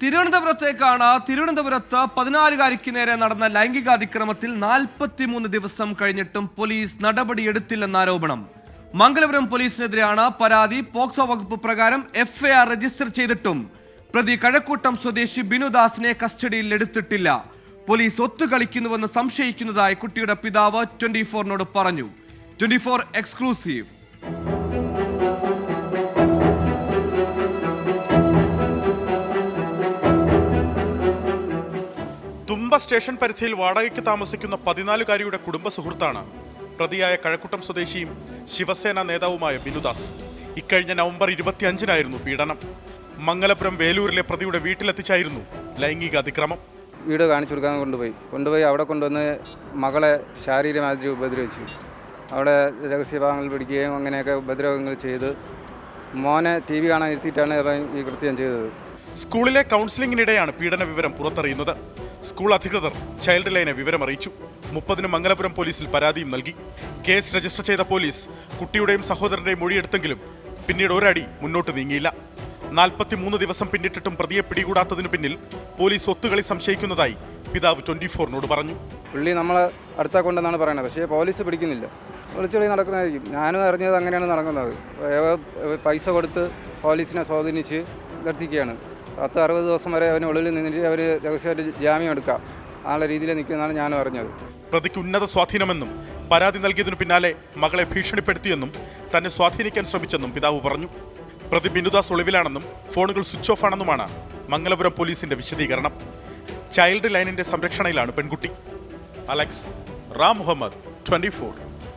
തിരുവനന്തപുരത്തേക്കാണ് തിരുവനന്തപുരത്ത് പതിനാലുകാരിക്ക് നേരെ നടന്ന ലൈംഗിക ലൈംഗികാതിക്രമത്തിൽ നാൽപ്പത്തിമൂന്ന് ദിവസം കഴിഞ്ഞിട്ടും പോലീസ് നടപടിയെടുത്തില്ലെന്ന ആരോപണം. മംഗലപുരം പോലീസിനെതിരെയാണ് പരാതി പോക്സോ വകുപ്പ് പ്രകാരം എഫ്ഐആർ രജിസ്റ്റർ ചെയ്തിട്ടും. പ്രതി കഴക്കൂട്ടം സ്വദേശി ബിനുദാസിനെ കസ്റ്റഡിയിൽ എടുത്തിട്ടില്ല. പോലീസ് ഒത്തുകളിക്കുന്നുവെന്ന് സംശയിക്കുന്നതായി കുട്ടിയുടെ പിതാവ് ട്വന്റി ഫോറിനോട് പറഞ്ഞു. Twenty four exclusive. സ്റ്റേഷൻ പരിധിയിൽ വാടകയ്ക്ക് താമസിക്കുന്ന പതിനാലുകാരിയുടെ കുടുംബ സുഹൃത്താണ് പ്രതിയായ കഴക്കൂട്ടം സ്വദേശിയും ശിവസേന നേതാവുമായ ബിനുദാസ്. ഇക്കഴിഞ്ഞ നവംബർ ഇരുപത്തിയഞ്ചിനായിരുന്നു പീഡനം. മംഗലപുരം വേലൂരിലെ പ്രതിയുടെ വീട്ടിലെത്തിച്ചായിരുന്നു ലൈംഗിക അതിക്രമം. വീട് കാണിച്ചു കൊടുക്കാൻ കൊണ്ടുപോയി. കൊണ്ടുപോയി അവിടെ കൊണ്ടുവന്ന് മകളെ ശാരീരികമായി ഉപദ്രവിച്ചു. അവിടെ രഹസ്യഭാഗങ്ങൾ പിടിക്കുകയും അങ്ങനെയൊക്കെ ഉപദ്രവങ്ങൾ ചെയ്ത് മോനെ ടി വി കാണാൻ ഇരുത്തിയിട്ടാണ് ഈ കൃത്യം ചെയ്തത്. സ്കൂളിലെ കൗൺസിലിംഗിനിടെയാണ് പീഡന വിവരം പുറത്തറിയുന്നത്. സ്കൂൾ അധികൃതർ ചൈൽഡ് ലൈനെ വിവരം അറിയിച്ചു മുപ്പതിന് മംഗലപുരം പോലീസിൽ പരാതിയും നൽകി. കേസ് രജിസ്റ്റർ ചെയ്ത പോലീസ് കുട്ടിയുടെയും സഹോദരന്റെയും മൊഴിയെടുത്തെങ്കിലും പിന്നീട് ഒരടി മുന്നോട്ട് നീങ്ങിയില്ല. നാൽപ്പത്തിമൂന്ന് ദിവസം പിന്നിട്ടിട്ടും പ്രതിയെ പിടികൂടാത്തതിനു പിന്നിൽ പോലീസ് ഒത്തുകളി സംശയിക്കുന്നതായി പിതാവ് ട്വന്റി ഫോറിനോട് പറഞ്ഞു. പുള്ളി നമ്മളെ അടുത്താ കൊണ്ടെന്നാണ് പറയുന്നത് പക്ഷേ പോലീസ് പിടിക്കുന്നില്ല. ഒളിച്ചുകളി നടക്കുന്നതായിരിക്കും. ഞാനും അറിഞ്ഞത് അങ്ങനെയാണ് നടക്കുന്നത്. പൈസ കൊടുത്ത് പോലീസിനെ സ്വാധീനിച്ച് എത്തിക്കുകയാണ് പത്ത് അറുപത് ദിവസം വരെ അവന് ഉള്ളിൽ നിന്നിട്ട് അവർ രഹസ്യമായിട്ട് ജാമ്യം എടുക്കാം. ആളുടെ രീതിയിൽ നിൽക്കുന്നതാണ് ഞാൻ അറിഞ്ഞത്. പ്രതിക്ക് ഉന്നത സ്വാധീനമെന്നും പരാതി നൽകിയതിനു പിന്നാലെ മകളെ ഭീഷണിപ്പെടുത്തിയെന്നും തന്നെ സ്വാധീനിക്കാൻ ശ്രമിച്ചെന്നും പിതാവ് പറഞ്ഞു. പ്രതി ബിനുദാസ് ഒളിവിലാണെന്നും ഫോണുകൾ സ്വിച്ച് ഓഫ് ആണെന്നുമാണ് മംഗലപുരം പോലീസിന്റെ വിശദീകരണം. ചൈൽഡ് ലൈനിന്റെ സംരക്ഷണയിലാണ് പെൺകുട്ടി. Alex Ram Muhammad twenty four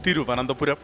Thiruvananthapuram.